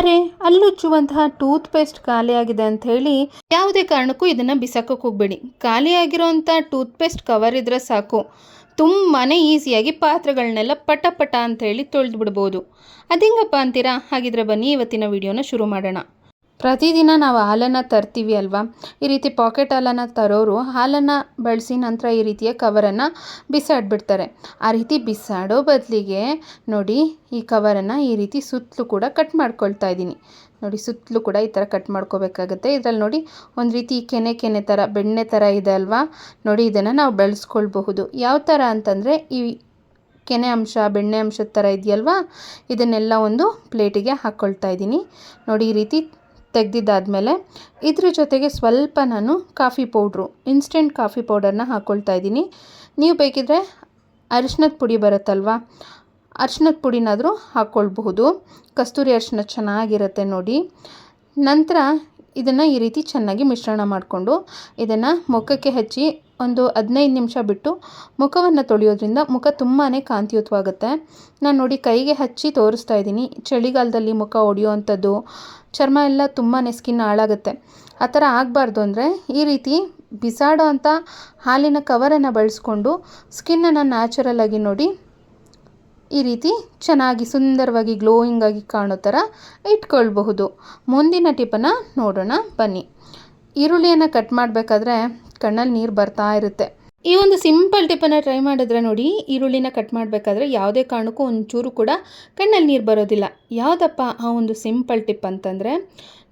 ಅರೆ ಅಲ್ಲುಚ್ಚುವಂತಹ tooth paste ಖಾಲಿಯಾಗಿದೆ ಅಂತ ಹೇಳಿ ಯಾವುದೇ ಕಾರಣಕ್ಕೂ ಇದನ್ನು ಬಿಸಾಕೋಕೆ ಹೋಗಬೇಡಿ. ಖಾಲಿಯಾಗಿರೋಂಥ ಟೂತ್ ಪೇಸ್ಟ್ ಕವರ್ ಇದ್ರೆ ಸಾಕು. ತುಂಬಾ ಈಸಿಯಾಗಿ ಪಾತ್ರೆಗಳನ್ನೆಲ್ಲ ಪಟ ಪಟ ಅಂತ ಹೇಳಿ ತೊಳೆದು ಬಿಡ್ಬೋದು ಅದಿಂಗಪ್ಪ ಅಂತೀರಾ? ಹಾಗಿದ್ರೆ ಬನ್ನಿ ಇವತ್ತಿನ ವಿಡಿಯೋನ ಶುರು ಮಾಡೋಣ. ಪ್ರತಿದಿನ ನಾವು ಹಾಲನ್ನು ತರ್ತೀವಿ ಅಲ್ವಾ? ಈ ರೀತಿ ಪಾಕೆಟ್ ಹಾಲನ್ನು ತರೋರು ಹಾಲನ್ನು ಬಳಸಿ ನಂತರ ಈ ರೀತಿಯ ಕವರನ್ನು ಬಿಸಾಡ್ಬಿಡ್ತಾರೆ. ಆ ರೀತಿ ಬಿಸಾಡೋ ಬದಲಿಗೆ ನೋಡಿ ಈ ಕವರನ್ನು ಈ ರೀತಿ ಸುತ್ತಲೂ ಕೂಡ ಕಟ್ ಮಾಡ್ಕೊಳ್ತಾ ಇದ್ದೀನಿ. ನೋಡಿ ಸುತ್ತಲೂ ಕೂಡ ಈ ಥರ ಕಟ್ ಮಾಡ್ಕೋಬೇಕಾಗುತ್ತೆ. ಇದರಲ್ಲಿ ನೋಡಿ ಒಂದು ರೀತಿ ಕೆನೆ ಕೆನೆ ಥರ ಬೆಣ್ಣೆ ಥರ ಇದೆ ಅಲ್ವಾ? ನೋಡಿ ಇದನ್ನು ನಾವು ಬೆಳೆಸ್ಕೊಳ್ಬಹುದು. ಯಾವ ಥರ ಅಂತಂದರೆ ಈ ಕೆನೆ ಅಂಶ, ಬೆಣ್ಣೆ ಅಂಶದ ಥರ ಇದೆಯಲ್ವಾ? ಇದನ್ನೆಲ್ಲ ಒಂದು ಪ್ಲೇಟಿಗೆ ಹಾಕ್ಕೊಳ್ತಾ ಇದ್ದೀನಿ. ನೋಡಿ ಈ ರೀತಿ ತೆಗೆದಿದ್ದಾದಮೇಲೆ ಇದ್ರ ಜೊತೆಗೆ ಸ್ವಲ್ಪ ನಾನು ಕಾಫಿ ಪೌಡ್ರು ಇನ್ಸ್ಟೆಂಟ್ ಕಾಫಿ ಪೌಡರ್ನ ಹಾಕ್ಕೊಳ್ತಾ ಇದ್ದೀನಿ. ನೀವು ಬೇಕಿದ್ರೆ ಅರಿಶಿನದ ಪುಡಿ ಬರುತ್ತಲ್ವ ಅರಿಶಿನದ ಪುಡಿನಾದರೂ ಹಾಕ್ಕೊಳ್ಬಹುದು ಕಸ್ತೂರಿ ಅರಿಶಿನ ಚೆನ್ನಾಗಿರುತ್ತೆ ನೋಡಿ. ನಂತರ ಇದನ್ನು ಈ ರೀತಿ ಚೆನ್ನಾಗಿ ಮಿಶ್ರಣ ಮಾಡಿಕೊಂಡು ಇದನ್ನು ಮುಖಕ್ಕೆ ಹಚ್ಚಿ ಒಂದು ಹದಿನೈದು ನಿಮಿಷ ಬಿಟ್ಟು ಮುಖವನ್ನು ತೊಳೆಯೋದ್ರಿಂದ ಮುಖ ತುಂಬಾ ಕಾಂತಿಯುತವಾಗುತ್ತೆ. ನಾನು ನೋಡಿ ಕೈಗೆ ಹಚ್ಚಿ ತೋರಿಸ್ತಾ ಇದ್ದೀನಿ. ಚಳಿಗಾಲದಲ್ಲಿ ಮುಖ ಒಡೆಯುವಂಥದ್ದು, ಚರ್ಮ ಎಲ್ಲ ತುಂಬಾ ಸ್ಕಿನ್ ಹಾಳಾಗುತ್ತೆ. ಆ ಥರ ಆಗಬಾರ್ದು ಅಂದರೆ ಈ ರೀತಿ ಬಿಸಾಡೋ ಅಂಥ ಹಾಲಿನ ಕವರನ್ನು ಬಳಸ್ಕೊಂಡು ಸ್ಕಿನ್ನನ್ನು ನ್ಯಾಚುರಲ್ ಆಗಿ ನೋಡಿ ಈ ರೀತಿ ಚೆನ್ನಾಗಿ ಸುಂದರವಾಗಿ ಗ್ಲೋಯಿಂಗ್ ಆಗಿ ಕಾಣೋ ಥರ ಇಟ್ಕೊಳ್ಬಹುದು. ಮುಂದಿನ ಟಿಪ್ಪನ್ನು ನೋಡೋಣ ಬನ್ನಿ. ಈರುಳ್ಳಿಯನ್ನು ಕಟ್ ಮಾಡಬೇಕಾದ್ರೆ ಕಣ್ಣಲ್ಲಿ ನೀರು ಬರ್ತಾ ಇರುತ್ತೆ. ಈ ಒಂದು ಸಿಂಪಲ್ ಟಿಪ್ಪನ್ನು ಟ್ರೈ ಮಾಡಿದ್ರೆ ನೋಡಿ, ಈರುಳ್ಳಿನ ಕಟ್ ಮಾಡಬೇಕಾದ್ರೆ ಯಾವುದೇ ಕಾರಣಕ್ಕೂ ಒಂಚೂರು ಕೂಡ ಕಣ್ಣಲ್ಲಿ ನೀರು ಬರೋದಿಲ್ಲ. ಯಾವುದಪ್ಪ ಆ ಒಂದು ಸಿಂಪಲ್ ಟಿಪ್ ಅಂತಂದರೆ,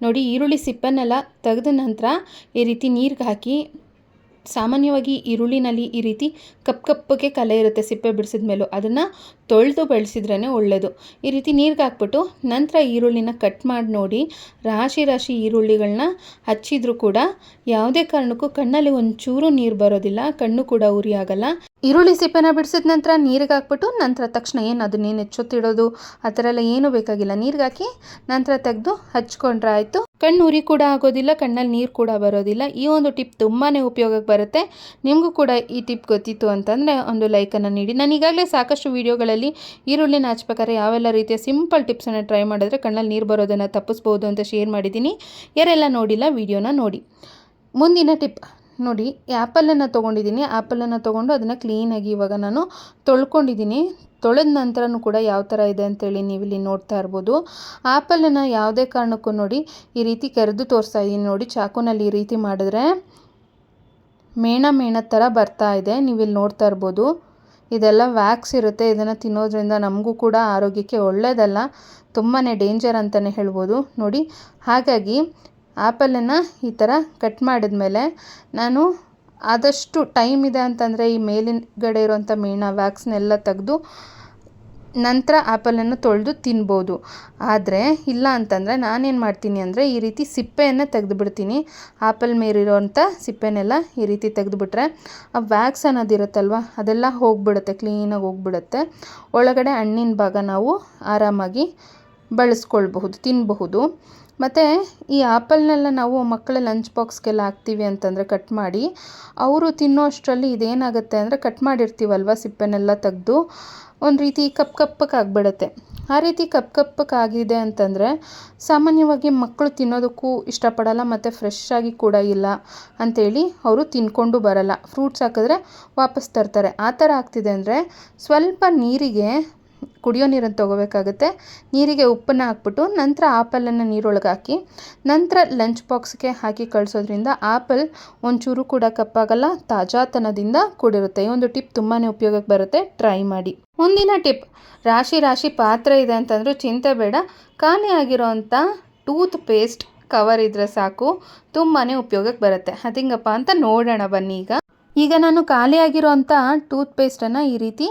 ನೋಡಿ ಈರುಳ್ಳಿ ಸಿಪ್ಪನ್ನೆಲ್ಲ ತೆಗೆದ ನಂತರ ಈ ರೀತಿ ನೀರಿಗೆ ಹಾಕಿ ಸಾಮಾನ್ಯವಾಗಿ ಈರುಳ್ಳಿನಲ್ಲಿ ಈ ರೀತಿ ಕಪ್ ಕಪ್ಪಗೆ ಕಲೆ ಇರುತ್ತೆ, ಸಿಪ್ಪೆ ಬಿಡಿಸಿದ ಮೇಲೂ. ಅದನ್ನು ತೊಳೆದು ಬೆಳೆಸಿದ್ರೇ ಒಳ್ಳೆಯದು ಈ ರೀತಿ ನೀರಿಗೆ ಹಾಕ್ಬಿಟ್ಟು ನಂತರ ಈರುಳ್ಳಿನ ಕಟ್ ಮಾಡಿ ನೋಡಿ, ರಾಶಿ ರಾಶಿ ಈರುಳ್ಳಿಗಳನ್ನ ಹಚ್ಚಿದ್ರೂ ಕೂಡ ಯಾವುದೇ ಕಾರಣಕ್ಕೂ ಕಣ್ಣಲ್ಲಿ ಒಂಚೂರು ನೀರು ಬರೋದಿಲ್ಲ, ಕಣ್ಣು ಕೂಡ ಉರಿ ಆಗಲ್ಲ. ಈರುಳ್ಳಿ ಸಿಪ್ಪೆನ ಬಿಡಿಸಿದ ನಂತರ ನೀರಿಗೆ ಹಾಕ್ಬಿಟ್ಟು ನಂತರ ತಕ್ಷಣ ಏನು ಅದನ್ನೇನು ಹೆಚ್ಚೊತ್ತಿಡೋದು ಆ ಥರ ಎಲ್ಲ ಏನೂ ಬೇಕಾಗಿಲ್ಲ. ನೀರಿಗೆ ಹಾಕಿ ನಂತರ ತೆಗೆದು ಹಚ್ಕೊಂಡ್ರೆ ಆಯಿತು. ಕಣ್ಣು ಉರಿ ಕೂಡ ಆಗೋದಿಲ್ಲ, ಕಣ್ಣಲ್ಲಿ ನೀರು ಕೂಡ ಬರೋದಿಲ್ಲ. ಈ ಒಂದು ಟಿಪ್ ತುಂಬಾ ಉಪಯೋಗಕ್ಕೆ ಬರುತ್ತೆ. ನಿಮಗೂ ಕೂಡ ಈ ಟಿಪ್ ಗೊತ್ತಿತ್ತು ಅಂತಂದರೆ ಒಂದು ಲೈಕನ್ನು ನೀಡಿ. ನಾನು ಈಗಾಗಲೇ ಸಾಕಷ್ಟು ವೀಡಿಯೋಗಳಲ್ಲಿ ಈರುಳ್ಳಿನ ಹಚ್ಬೇಕಾದ್ರೆ ಯಾವೆಲ್ಲ ರೀತಿಯ ಸಿಂಪಲ್ ಟಿಪ್ಸನ್ನು ಟ್ರೈ ಮಾಡಿದ್ರೆ ಕಣ್ಣಲ್ಲಿ ನೀರು ಬರೋದನ್ನು ತಪ್ಪಿಸ್ಬೋದು ಅಂತ ಶೇರ್ ಮಾಡಿದ್ದೀನಿ. ಯಾರೆಲ್ಲ ನೋಡಿಲ್ಲ, ವೀಡಿಯೋನ ನೋಡಿ. ಮುಂದಿನ ಟಿಪ್ ನೋಡಿ ಆ್ಯಪಲನ್ನು ತೊಗೊಂಡಿದ್ದೀನಿ. ಆ್ಯಪಲನ್ನು ತೊಗೊಂಡು ಅದನ್ನು ಕ್ಲೀನಾಗಿ ಇವಾಗ ನಾನು ತೊಳ್ಕೊಂಡಿದ್ದೀನಿ. ತೊಳೆದ ನಂತರನೂ ಕೂಡ ಯಾವ ಥರ ಇದೆ ಅಂತೇಳಿ ನೀವಿಲ್ಲಿ ನೋಡ್ತಾ ಇರ್ಬೋದು. ಆ್ಯಪಲನ್ನು ಯಾವುದೇ ಕಾರಣಕ್ಕೂ ನೋಡಿ, ಈ ರೀತಿ ಕೆರೆದು ತೋರಿಸ್ತಾ ಇದ್ದೀನಿ. ನೋಡಿ, ಚಾಕುನಲ್ಲಿ ಈ ರೀತಿ ಮಾಡಿದ್ರೆ ಮೇಣ ಮೇಣ ಥರ ಬರ್ತಾ ಇದೆ. ನೀವಿಲ್ಲಿ ನೋಡ್ತಾ ಇರ್ಬೋದು. ಇದೆಲ್ಲ ವ್ಯಾಕ್ಸ್ ಇರುತ್ತೆ. ಇದನ್ನು ತಿನ್ನೋದ್ರಿಂದ ನಮಗೂ ಕೂಡ ಆರೋಗ್ಯಕ್ಕೆ ಒಳ್ಳೆಯದಲ್ಲ ತುಂಬಾ ಡೇಂಜರ್ ಅಂತಲೇ ಹೇಳ್ಬೋದು. ನೋಡಿ, ಹಾಗಾಗಿ ಆ್ಯಪಲನ್ನು ಈ ಥರ ಕಟ್ ಮಾಡಿದ್ಮೇಲೆ ನಾನು ಆದಷ್ಟು ಟೈಮ್ ಇದೆ ಅಂತಂದರೆ ಈ ಮೇಲಿನಗಡೆ ಇರೋವಂಥ ಮೇಣ ವ್ಯಾಕ್ಸ್ನೆಲ್ಲ ತೆಗೆದು ನಂತರ ಆ್ಯಪಲನ್ನು ತೊಳೆದು ತಿನ್ಬೋದು. ಆದರೆ ಇಲ್ಲ ಅಂತಂದರೆ ನಾನೇನು ಮಾಡ್ತೀನಿ ಅಂದರೆ ಈ ರೀತಿ ಸಿಪ್ಪೆಯನ್ನು ತೆಗೆದುಬಿಡ್ತೀನಿ. ಆ್ಯಪಲ್ ಮೇಲಿರೋವಂಥ ಸಿಪ್ಪೆನೆಲ್ಲ ಈ ರೀತಿ ತೆಗೆದುಬಿಟ್ರೆ ಆ ವ್ಯಾಕ್ಸ್ ಅನ್ನೋದಿರುತ್ತಲ್ವ ಅದೆಲ್ಲ ಹೋಗ್ಬಿಡುತ್ತೆ, ಕ್ಲೀನಾಗಿ ಹೋಗ್ಬಿಡುತ್ತೆ. ಒಳಗಡೆ ಹಣ್ಣಿನ ಭಾಗ ನಾವು ಆರಾಮಾಗಿ ಬಳಸ್ಕೊಳ್ಬಹುದು ತಿನ್ನಬಹುದು ಮತ್ತು ಈ ಆ್ಯಪಲ್ನೆಲ್ಲ ನಾವು ಮಕ್ಕಳ ಲಂಚ್ ಬಾಕ್ಸ್ಗೆಲ್ಲ ಹಾಕ್ತೀವಿ ಅಂತಂದರೆ ಕಟ್ ಮಾಡಿ, ಅವರು ತಿನ್ನೋ ಅಷ್ಟರಲ್ಲಿ ಇದೇನಾಗುತ್ತೆ ಅಂದರೆ ಕಟ್ ಮಾಡಿರ್ತೀವಲ್ವ ಸಿಪ್ಪೆನೆಲ್ಲ ತೆಗೆದು, ಒಂದು ರೀತಿ ಕಪ್ ಕಪ್ಪಕ್ಕೆ ಆಗಿಬಿಡುತ್ತೆ. ಆ ರೀತಿ ಕಪ್ ಕಪ್ಪಕ್ಕಾಗಿದೆ ಅಂತಂದರೆ ಸಾಮಾನ್ಯವಾಗಿ ಮಕ್ಕಳು ತಿನ್ನೋದಕ್ಕೂ ಇಷ್ಟಪಡಲ್ಲ, ಮತ್ತು ಫ್ರೆಶ್ ಆಗಿ ಕೂಡ ಇಲ್ಲ ಅಂಥೇಳಿ ಅವರು ತಿನ್ಕೊಂಡು ಬರಲ್ಲ. ಫ್ರೂಟ್ಸ್ ಹಾಕಿದ್ರೆ ವಾಪಸ್ ತರ್ತಾರೆ. ಆ ಥರ ಆಗ್ತಿದೆ ಅಂದರೆ ಸ್ವಲ್ಪ ನೀರಿಗೆ ಕುಡಿಯೋ ನೀರನ್ನು ತೊಗೋಬೇಕಾಗುತ್ತೆ. ನೀರಿಗೆ ಉಪ್ಪನ್ನು ಹಾಕ್ಬಿಟ್ಟು ನಂತರ ಆಪಲನ್ನು ನೀರೊಳಗೆ ಹಾಕಿ, ನಂತರ ಲಂಚ್ ಬಾಕ್ಸ್ಗೆ ಹಾಕಿ ಕಳಿಸೋದ್ರಿಂದ ಆಪಲ್ ಒಂಚೂರು ಕೂಡ ಕಪ್ಪಾಗಲ್ಲ, ತಾಜಾತನದಿಂದ ಕೂಡಿರುತ್ತೆ. ಈ ಒಂದು ಟಿಪ್ ತುಂಬಾ ಉಪಯೋಗಕ್ಕೆ ಬರುತ್ತೆ. ಟ್ರೈ ಮಾಡಿ. ಮುಂದಿನ ಟಿಪ್, ರಾಶಿ ರಾಶಿ ಪಾತ್ರೆ ಇದೆ ಅಂತಂದರೂ ಚಿಂತೆ ಬೇಡ. ಖಾಲಿ ಆಗಿರೋಂಥ ಟೂತ್ ಪೇಸ್ಟ್ ಕವರ್ ಇದ್ದರೆ ಸಾಕು ತುಂಬಾ ಉಪಯೋಗಕ್ಕೆ ಬರುತ್ತೆ. ಅದಿಂಗಪ್ಪ ಅಂತ ನೋಡೋಣ ಬನ್ನಿ ಈಗ. ಈಗ ನಾನು ಖಾಲಿಯಾಗಿರೋಂಥ ಟೂತ್ ಪೇಸ್ಟನ್ನು ಈ ರೀತಿ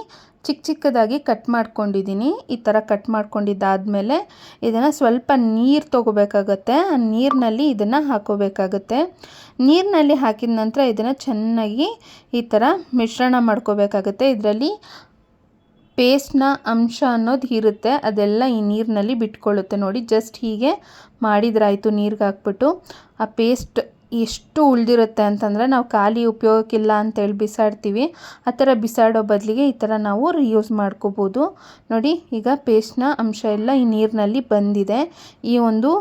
ಚಿಕ್ಕ ಚಿಕ್ಕದಾಗಿ ಕಟ್ ಮಾಡ್ಕೊಂಡಿದ್ದೀನಿ. ಈ ಥರ ಕಟ್ ಮಾಡ್ಕೊಂಡಿದ್ದಾದಮೇಲೆ ಇದನ್ನು ಸ್ವಲ್ಪ ನೀರು ತೊಗೋಬೇಕಾಗತ್ತೆ. ಆ ನೀರಿನಲ್ಲಿ ಇದನ್ನು ಹಾಕೋಬೇಕಾಗತ್ತೆ. ನೀರಿನಲ್ಲಿ ಹಾಕಿದ ನಂತರ ಇದನ್ನು ಚೆನ್ನಾಗಿ ಈ ಥರ ಮಿಶ್ರಣ ಮಾಡ್ಕೋಬೇಕಾಗತ್ತೆ. ಇದರಲ್ಲಿ ಪೇಸ್ಟ್ನ ಅಂಶ ಅನ್ನೋದು ಇರುತ್ತೆ. ಅದೆಲ್ಲ ಈ ನೀರಿನಲ್ಲಿ ಬಿಟ್ಕೊಳ್ಳುತ್ತೆ ನೋಡಿ. ಜಸ್ಟ್ ಹೀಗೆ ಮಾಡಿದ್ರಾಯಿತು ನೀರಿಗೆ ಹಾಕ್ಬಿಟ್ಟು ಆ ಪೇಸ್ಟ್ ಎಷ್ಟು ಉಳಿದಿರುತ್ತೆ ಅಂತಂದರೆ ನಾವು ಖಾಲಿ ಉಪಯೋಗಕ್ಕಿಲ್ಲ ಅಂತೇಳಿ ಬಿಸಾಡ್ತೀವಿ. ಆ ಥರ ಬಿಸಾಡೋ ಬದಲಿಗೆ ಈ ಥರ ನಾವು ರೀಯೂಸ್ ಮಾಡ್ಕೋಬೋದು. ನೋಡಿ, ಈಗ ಪೇಸ್ಟ್ನ ಅಂಶ ಎಲ್ಲ ಈ ನೀರಿನಲ್ಲಿ ಬಂದಿದೆ. ಈ ಒಂದು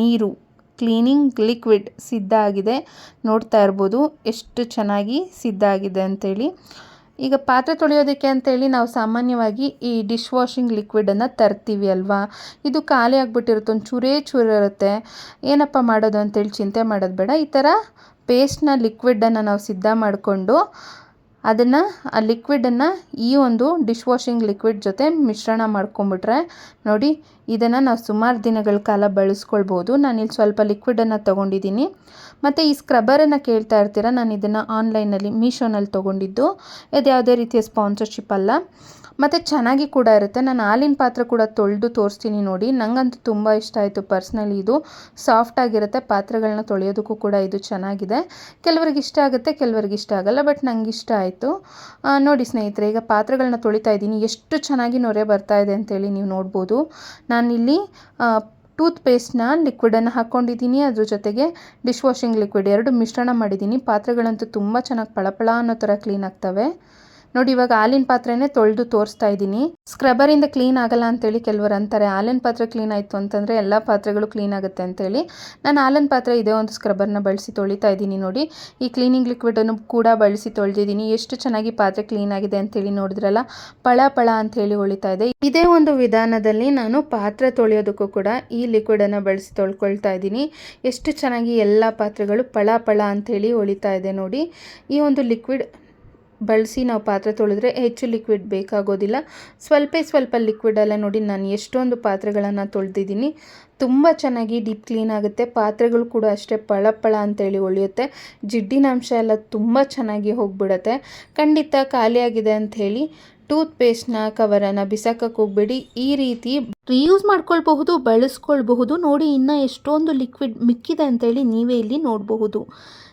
ನೀರು ಕ್ಲೀನಿಂಗ್ ಲಿಕ್ವಿಡ್ ಸಿದ್ಧ ಆಗಿದೆ. ನೋಡ್ತಾ ಇರ್ಬೋದು, ಎಷ್ಟು ಚೆನ್ನಾಗಿ ಸಿದ್ಧ ಆಗಿದೆ ಅಂತೇಳಿ. ಈಗ ಪಾತ್ರೆ ತೊಳೆಯೋದಕ್ಕೆ ಅಂತೇಳಿ ನಾವು ಸಾಮಾನ್ಯವಾಗಿ ಈ ಡಿಶ್ ವಾಷಿಂಗ್ ಲಿಕ್ವಿಡನ್ನು ತರ್ತೀವಿ ಅಲ್ವಾ? ಇದು ಖಾಲಿ ಆಗಿಬಿಟ್ಟಿರುತ್ತೆ, ಒಂದು ಚೂರೇ ಚೂರು ಇರುತ್ತೆ. ಏನಪ್ಪ ಮಾಡೋದು ಅಂತೇಳಿ ಚಿಂತೆ ಮಾಡೋದು ಬೇಡ. ಈ ಥರ ಪೇಸ್ಟ್ನ ಲಿಕ್ವಿಡನ್ನು ನಾವು ಸಿದ್ಧ ಮಾಡಿಕೊಂಡು ಅದನ್ನು, ಆ ಲಿಕ್ವಿಡನ್ನು ಈ ಒಂದು ಡಿಶ್ ವಾಷಿಂಗ್ ಲಿಕ್ವಿಡ್ ಜೊತೆ ಮಿಶ್ರಣ ಮಾಡ್ಕೊಂಬಿಟ್ರೆ, ನೋಡಿ, ಇದನ್ನು ನಾವು ಸುಮಾರು ದಿನಗಳ ಕಾಲ ಬಳಸ್ಕೊಳ್ಬೋದು. ನಾನಿಲ್ಲಿ ಸ್ವಲ್ಪ ಲಿಕ್ವಿಡನ್ನು ತೊಗೊಂಡಿದ್ದೀನಿ ಮತ್ತು ಈ ಸ್ಕ್ರಬ್ಬರನ್ನು ಕೇಳ್ತಾ ಇರ್ತೀರ, ನಾನು ಇದನ್ನು ಆನ್ಲೈನಲ್ಲಿ ಮೀಶೋನಲ್ಲಿ ತೊಗೊಂಡಿದ್ದು. ಇದು ಯಾವುದೇ ರೀತಿಯ ಸ್ಪಾನ್ಸರ್ಶಿಪ್ ಅಲ್ಲ. ಮತ್ತು ಚೆನ್ನಾಗಿ ಕೂಡ ಇರುತ್ತೆ. ನಾನು ಹಾಲಿನ ಪಾತ್ರೆ ಕೂಡ ತೊಳೆದು ತೋರಿಸ್ತೀನಿ ನೋಡಿ. ನನಗಂತೂ ತುಂಬ ಇಷ್ಟ ಆಯಿತು ಪರ್ಸ್ನಲಿ ಇದು. ಸಾಫ್ಟ್ ಆಗಿರುತ್ತೆ. ಪಾತ್ರೆಗಳನ್ನ ತೊಳೆಯೋದಕ್ಕೂ ಕೂಡ ಇದು ಚೆನ್ನಾಗಿದೆ. ಕೆಲವರಿಗೆ ಇಷ್ಟ ಆಗುತ್ತೆ, ಕೆಲವರಿಗೆ ಇಷ್ಟ ಆಗಲ್ಲ, ಬಟ್ ನನಗೆ ಇಷ್ಟ ಆಯಿತು. ನೋಡಿ ಸ್ನೇಹಿತರೆ, ಈಗ ಪಾತ್ರೆಗಳನ್ನ ತೊಳಿತಾ ಇದ್ದೀನಿ. ಎಷ್ಟು ಚೆನ್ನಾಗಿ ನೊರೆ ಬರ್ತಾ ಇದೆ ಅಂತೇಳಿ ನೀವು ನೋಡ್ಬೋದು. ನಾನಿಲ್ಲಿ ಟೂತ್ ಪೇಸ್ಟ್ನ ಲಿಕ್ವಿಡನ್ನು ಹಾಕ್ಕೊಂಡಿದ್ದೀನಿ. ಅದ್ರ ಜೊತೆಗೆ ಡಿಶ್ ವಾಷಿಂಗ್ ಲಿಕ್ವಿಡ್ ಎರಡು ಮಿಶ್ರಣ ಮಾಡಿದ್ದೀನಿ. ಪಾತ್ರೆಗಳಂತೂ ತುಂಬ ಚೆನ್ನಾಗಿ ಪಳಪಳ ಅನ್ನೋ ಥರ ಕ್ಲೀನ್ ಆಗ್ತವೆ. ನೋಡಿ, ಇವಾಗ ಹಾಲಿನ ಪಾತ್ರೆನೇ ತೊಳೆದು ತೋರಿಸ್ತಾ ಇದ್ದೀನಿ. ಸ್ಕ್ರಬ್ಬರಿಂದ ಕ್ಲೀನ್ ಆಗಲ್ಲ ಅಂತೇಳಿ ಕೆಲವರು ಅಂತಾರೆ. ಹಾಲಿನ ಪಾತ್ರೆ ಕ್ಲೀನ್ ಆಯಿತು ಅಂತಂದರೆ ಎಲ್ಲ ಪಾತ್ರೆಗಳು ಕ್ಲೀನ್ ಆಗುತ್ತೆ ಅಂತೇಳಿ ನಾನು ಹಾಲಿನ ಪಾತ್ರೆ ಇದೇ ಒಂದು ಸ್ಕ್ರಬ್ಬರ್ನ ಬಳಸಿ ತೊಳಿತಾ ಇದ್ದೀನಿ ನೋಡಿ. ಈ ಕ್ಲೀನಿಂಗ್ ಲಿಕ್ವಿಡನ್ನು ಕೂಡ ಬಳಸಿ ತೊಳೆದಿದ್ದೀನಿ. ಎಷ್ಟು ಚೆನ್ನಾಗಿ ಪಾತ್ರೆ ಕ್ಲೀನ್ ಆಗಿದೆ ಅಂತೇಳಿ ನೋಡಿದ್ರಲ್ಲ? ಪಳ ಪಳ ಅಂತೇಳಿ ಹೊಳಿತಾ ಇದೆ. ಇದೇ ಒಂದು ವಿಧಾನದಲ್ಲಿ ನಾನು ಪಾತ್ರೆ ತೊಳೆಯೋದಕ್ಕೂ ಕೂಡ ಈ ಲಿಕ್ವಿಡನ್ನು ಬಳಸಿ ತೊಳ್ಕೊಳ್ತಾ ಇದ್ದೀನಿ. ಎಷ್ಟು ಚೆನ್ನಾಗಿ ಎಲ್ಲ ಪಾತ್ರೆಗಳು ಪಳ ಪಳ ಅಂಥೇಳಿ ಹೊಳಿತಾ ಇದೆ ನೋಡಿ. ಈ ಒಂದು ಲಿಕ್ವಿಡ್ ಬಳಸಿ ನಾವು ಪಾತ್ರೆ ತೊಳೆದ್ರೆ ಹೆಚ್ಚು ಲಿಕ್ವಿಡ್ ಬೇಕಾಗೋದಿಲ್ಲ. ಸ್ವಲ್ಪ ಸ್ವಲ್ಪ ಲಿಕ್ವಿಡೆಲ್ಲ ನೋಡಿ, ನಾನು ಎಷ್ಟೊಂದು ಪಾತ್ರೆಗಳನ್ನು ತೊಳೆದಿದ್ದೀನಿ. ತುಂಬ ಚೆನ್ನಾಗಿ ಡೀಪ್ ಕ್ಲೀನ್ ಆಗುತ್ತೆ. ಪಾತ್ರೆಗಳು ಕೂಡ ಅಷ್ಟೇ ಪಳಪಳ ಪಳ ಅಂತೇಳಿ ಹೊಳೆಯುತ್ತೆ ಜಿಡ್ಡಿನ ಅಂಶ ಎಲ್ಲ ತುಂಬ ಚೆನ್ನಾಗಿ ಹೋಗ್ಬಿಡುತ್ತೆ. ಖಂಡಿತ ಖಾಲಿಯಾಗಿದೆ ಅಂಥೇಳಿ ಟೂತ್ ಪೇಸ್ಟ್ನ ಕವರನ್ನು ಬಿಸಾಕಕ್ಕೆ ಹೋಗ್ಬೇಡಿ. ಈ ರೀತಿ ರೀಯೂಸ್ ಮಾಡ್ಕೊಳ್ಬಹುದು, ಬಳಸ್ಕೊಳ್ಬಹುದು. ನೋಡಿ, ಇನ್ನೂ ಎಷ್ಟೊಂದು ಲಿಕ್ವಿಡ್ ಮಿಕ್ಕಿದೆ ಅಂತೇಳಿ ನೀವೇ ಇಲ್ಲಿ ನೋಡಬಹುದು.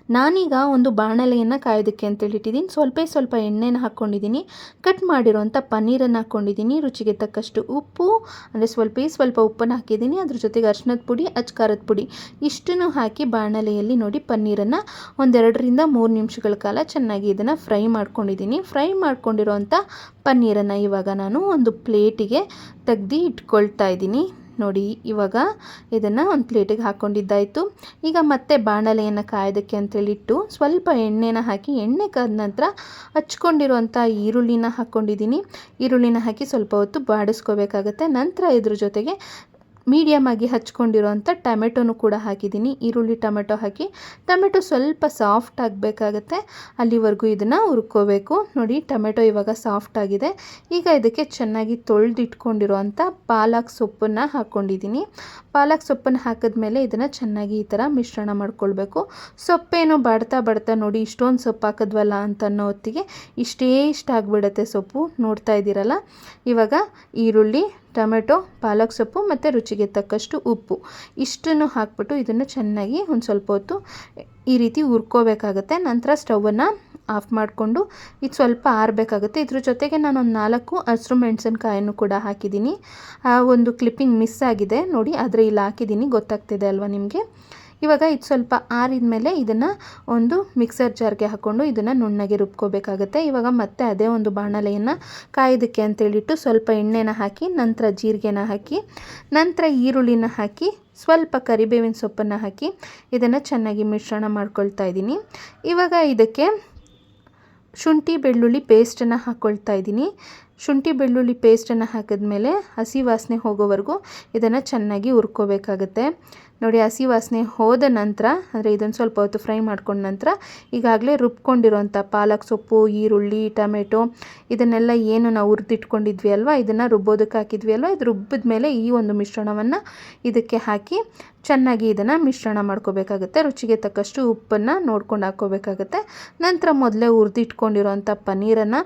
ನಾನೀಗ ಒಂದು ಬಾಣಲೆಯನ್ನು ಕಾಯೋದಕ್ಕೆ ಅಂತೇಳಿ ಇಟ್ಟಿದ್ದೀನಿ ಸ್ವಲ್ಪ ಸ್ವಲ್ಪ ಎಣ್ಣೆನ ಹಾಕ್ಕೊಂಡಿದ್ದೀನಿ. ಕಟ್ ಮಾಡಿರೋಂಥ ಪನ್ನೀರನ್ನು ಹಾಕ್ಕೊಂಡಿದ್ದೀನಿ. ರುಚಿಗೆ ತಕ್ಕಷ್ಟು ಉಪ್ಪು, ಅಂದರೆ ಸ್ವಲ್ಪ ಸ್ವಲ್ಪ ಉಪ್ಪನ್ನು ಹಾಕಿದ್ದೀನಿ. ಅದ್ರ ಜೊತೆಗೆ ಅರ್ಶಿನದ ಪುಡಿ ಅಚ್ಕಾರದ ಪುಡಿ ಇಷ್ಟನ್ನು ಹಾಕಿ ಬಾಣಲೆಯಲ್ಲಿ ನೋಡಿ ಪನ್ನೀರನ್ನು ಒಂದೆರಡರಿಂದ ಮೂರು ನಿಮಿಷಗಳ ಕಾಲ ಚೆನ್ನಾಗಿ ಇದನ್ನು ಫ್ರೈ ಮಾಡ್ಕೊಂಡಿದ್ದೀನಿ. ಫ್ರೈ ಮಾಡ್ಕೊಂಡಿರೋಂಥ ಪನ್ನೀರನ್ನು ಇವಾಗ ನಾನು ಒಂದು ಪ್ಲೇಟಿಗೆ ತೆಗ್ದು ಇಟ್ಕೊಳ್ತಾ ಇದ್ದೀನಿ. ನೋಡಿ, ಇವಾಗ ಇದನ್ನು ಒಂದು ಪ್ಲೇಟಿಗೆ ಹಾಕ್ಕೊಂಡಿದ್ದಾಯಿತು ಈಗ ಮತ್ತೆ ಬಾಣಲೆಯನ್ನು ಕಾಯೋದಕ್ಕೆ ಅಂತೇಳಿಟ್ಟು ಸ್ವಲ್ಪ ಎಣ್ಣೆನ ಹಾಕಿ, ಎಣ್ಣೆ ಕಾದ ನಂತರ ಹಚ್ಕೊಂಡಿರುವಂಥ ಈರುಳ್ಳಿನ ಹಾಕ್ಕೊಂಡಿದ್ದೀನಿ ಈರುಳ್ಳಿನ ಹಾಕಿ ಸ್ವಲ್ಪ ಹೊತ್ತು ಬಾಡಿಸ್ಕೋಬೇಕಾಗತ್ತೆ. ನಂತರ ಇದ್ರ ಜೊತೆಗೆ ಮೀಡಿಯಮ್ ಆಗಿ ಹಚ್ಕೊಂಡಿರೋಂಥ ಟೊಮೆಟೊನು ಕೂಡ ಹಾಕಿದ್ದೀನಿ. ಈರುಳ್ಳಿ, ಟೊಮೆಟೊ ಹಾಕಿ. ಟೊಮೆಟೊ ಸ್ವಲ್ಪ ಸಾಫ್ಟ್ ಆಗಬೇಕಾಗತ್ತೆ. ಅಲ್ಲಿವರೆಗೂ ಇದನ್ನು ಹುರ್ಕೋಬೇಕು. ನೋಡಿ, ಟೊಮೆಟೊ ಇವಾಗ ಸಾಫ್ಟ್ ಆಗಿದೆ. ಈಗ ಇದಕ್ಕೆ ಚೆನ್ನಾಗಿ ತೊಳೆದಿಟ್ಕೊಂಡಿರೋಂಥ ಪಾಲಕ್ ಸೊಪ್ಪನ್ನು ಹಾಕ್ಕೊಂಡಿದ್ದೀನಿ ಪಾಲಕ್ ಸೊಪ್ಪನ್ನು ಹಾಕಿದ್ಮೇಲೆ ಇದನ್ನು ಚೆನ್ನಾಗಿ ಈ ಥರ ಮಿಶ್ರಣ ಮಾಡ್ಕೊಳ್ಬೇಕು. ಸೊಪ್ಪೇನು ಬಡ್ತಾ ಬಡ್ತಾ ನೋಡಿ, ಇಷ್ಟೊಂದು ಸೊಪ್ಪು ಹಾಕಿದ್ವಲ್ಲ ಅಂತ ಅನ್ನೋ ಹೊತ್ತಿಗೆ ಇಷ್ಟೇ ಇಷ್ಟ ಆಗಿಬಿಡತ್ತೆ ಸೊಪ್ಪು. ನೋಡ್ತಾ ಇದ್ದೀರಲ್ಲ? ಇವಾಗ ಈರುಳ್ಳಿ ಟೊಮೆಟೊ, ಪಾಲಕ್ ಸೊಪ್ಪು ಮತ್ತು ರುಚಿಗೆ ತಕ್ಕಷ್ಟು ಉಪ್ಪು. ಇಷ್ಟನ್ನು ಹಾಕ್ಬಿಟ್ಟು ಇದನ್ನು ಚೆನ್ನಾಗಿ ಒಂದು ಸ್ವಲ್ಪ ಹೊತ್ತು ಈ ರೀತಿ ಹುರ್ಕೋಬೇಕಾಗತ್ತೆ. ನಂತರ ಸ್ಟವನ್ನು ಆಫ್ ಮಾಡಿಕೊಂಡು ಇದು ಸ್ವಲ್ಪ ಆರಬೇಕಾಗುತ್ತೆ. ಇದ್ರ ಜೊತೆಗೆ ನಾನು ಒಂದು ನಾಲ್ಕು ಹಸಿರು ಮೆಣಸಿನ್ಕಾಯನ್ನು ಕೂಡ ಹಾಕಿದ್ದೀನಿ. ಆ ಒಂದು ಕ್ಲಿಪ್ಪಿಂಗ್ ಮಿಸ್ ಆಗಿದೆ. ನೋಡಿ ಆದರೆ ಇಲ್ಲಿ ಹಾಕಿದ್ದೀನಿ. ಗೊತ್ತಾಗ್ತಿದೆ ಅಲ್ವಾ ನಿಮಗೆ? ಇವಾಗ ಇದು ಸ್ವಲ್ಪ ಆರಿದ ಮೇಲೆ ಇದನ್ನು ಒಂದು ಮಿಕ್ಸರ್ ಜಾರ್ಗೆ ಹಾಕ್ಕೊಂಡು ಇದನ್ನು ನುಣ್ಣಗೆ ರುಬ್ಕೋಬೇಕಾಗತ್ತೆ. ಇವಾಗ ಮತ್ತೆ ಅದೇ ಒಂದು ಬಾಣಲೆಯನ್ನು ಕಾಯೋದಕ್ಕೆ ಅಂತೇಳಿಟ್ಟು ಸ್ವಲ್ಪ ಎಣ್ಣೆನ ಹಾಕಿ, ನಂತರ ಜೀರಿಗೆನ ಹಾಕಿ, ನಂತರ ಈರುಳ್ಳಿನ ಹಾಕಿ, ಸ್ವಲ್ಪ ಕರಿಬೇವಿನ ಸೊಪ್ಪನ್ನು ಹಾಕಿ ಇದನ್ನು ಚೆನ್ನಾಗಿ ಮಿಶ್ರಣ ಮಾಡ್ಕೊಳ್ತಾ ಇದ್ದೀನಿ. ಇವಾಗ ಇದಕ್ಕೆ ಶುಂಠಿ, ಬೆಳ್ಳುಳ್ಳಿ ಪೇಸ್ಟನ್ನು ಹಾಕ್ಕೊಳ್ತಾ ಇದ್ದೀನಿ. ಶುಂಠಿ, ಬೆಳ್ಳುಳ್ಳಿ ಪೇಸ್ಟನ್ನು ಹಾಕಿದ್ಮೇಲೆ ಹಸಿ ವಾಸನೆ ಹೋಗೋವರೆಗೂ ಇದನ್ನು ಚೆನ್ನಾಗಿ ಹುರ್ಕೋಬೇಕಾಗತ್ತೆ. ನೋಡಿ, ಹಸಿ ವಾಸನೆ ಹೋದ ನಂತರ, ಅಂದರೆ ಇದನ್ನು ಸ್ವಲ್ಪ ಹೊತ್ತು ಫ್ರೈ ಮಾಡ್ಕೊಂಡ ನಂತರ, ಈಗಾಗಲೇ ರುಬ್ಕೊಂಡಿರೋಂಥ ಪಾಲಕ್ ಸೊಪ್ಪು, ಈರುಳ್ಳಿ, ಟೊಮೆಟೊ, ಇದನ್ನೆಲ್ಲ ಏನು ನಾವು ಹುರಿದಿಟ್ಕೊಂಡಿದ್ವಿ ಅಲ್ವಾ? ಇದನ್ನು ರುಬ್ಬೋದಕ್ಕೆ ಹಾಕಿದ್ವಿ ಅಲ್ವಾ? ಇದು ರುಬ್ಬಿದ ಮೇಲೆ ಈ ಒಂದು ಮಿಶ್ರಣವನ್ನು ಇದಕ್ಕೆ ಹಾಕಿ ಚೆನ್ನಾಗಿ ಇದನ್ನು ಮಿಶ್ರಣ ಮಾಡ್ಕೋಬೇಕಾಗುತ್ತೆ. ರುಚಿಗೆ ತಕ್ಕಷ್ಟು ಉಪ್ಪನ್ನು ನೋಡ್ಕೊಂಡು ಹಾಕ್ಕೋಬೇಕಾಗುತ್ತೆ. ನಂತರ ಮೊದಲೇ ಹುರಿದಿಟ್ಕೊಂಡಿರೋಂಥ ಪನ್ನೀರನ್ನು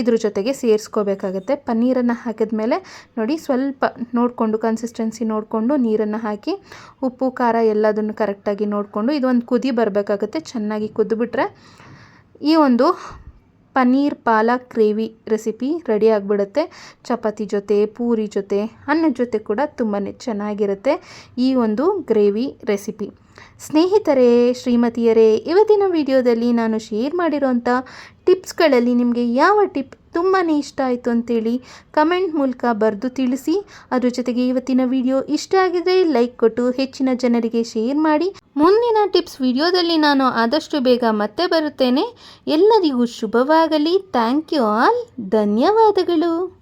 ಇದ್ರ ಜೊತೆಗೆ ಸೇರಿಸ್ಕೋಬೇಕಾಗುತ್ತೆ. ಪನ್ನೀರನ್ನು ಹಾಕಿದ್ಮೇಲೆ ನೋಡಿ ಸ್ವಲ್ಪ ನೋಡಿಕೊಂಡು ಕನ್ಸಿಸ್ಟೆನ್ಸಿ ನೋಡಿಕೊಂಡು ನೀರನ್ನು ಹಾಕಿ, ಉಪ್ಪು, ಖಾರ ಎಲ್ಲದನ್ನು ಕರೆಕ್ಟಾಗಿ ನೋಡಿಕೊಂಡು ಇದೊಂದು ಕುದಿ ಬರಬೇಕಾಗುತ್ತೆ. ಚೆನ್ನಾಗಿ ಕುದ್ದುಬಿಟ್ರೆ ಈ ಒಂದು paneer, palak, gravy recipe ready ಆಗಿಬಿಡುತ್ತೆ. ಚಪಾತಿ ಜೊತೆ, ಪೂರಿ ಜೊತೆ ಅನ್ನದ ಜೊತೆ ಕೂಡ ತುಂಬಾ ಚೆನ್ನಾಗಿರುತ್ತೆ ಈ ಒಂದು ಗ್ರೇವಿ ರೆಸಿಪಿ ಸ್ನೇಹಿತರೆ, ಶ್ರೀಮತಿಯರೇ, ಇವತ್ತಿನ ವಿಡಿಯೋದಲ್ಲಿ ನಾನು ಶೇರ್ ಮಾಡಿರೋಂಥ ಟಿಪ್ಸ್ಗಳಲ್ಲಿ ನಿಮಗೆ ಯಾವ ಟಿಪ್ ತುಂಬಾ ಇಷ್ಟ ಆಯಿತು ಅಂತೇಳಿ ಕಮೆಂಟ್ ಮೂಲಕ ಬರೆದು ತಿಳಿಸಿ. ಅದ್ರ ಜೊತೆಗೆ ಇವತ್ತಿನ ವಿಡಿಯೋ ಇಷ್ಟ ಆಗಿದ್ರೆ ಲೈಕ್ ಕೊಟ್ಟು ಹೆಚ್ಚಿನ ಜನರಿಗೆ ಶೇರ್ ಮಾಡಿ. ಮುಂದಿನ ಟಿಪ್ಸ್ ವಿಡಿಯೋದಲ್ಲಿ ನಾನು ಆದಷ್ಟು ಬೇಗ ಮತ್ತೆ ಬರುತ್ತೇನೆ. ಎಲ್ಲರಿಗೂ ಶುಭವಾಗಲಿ. Thank you all. ಧನ್ಯವಾದಗಳು.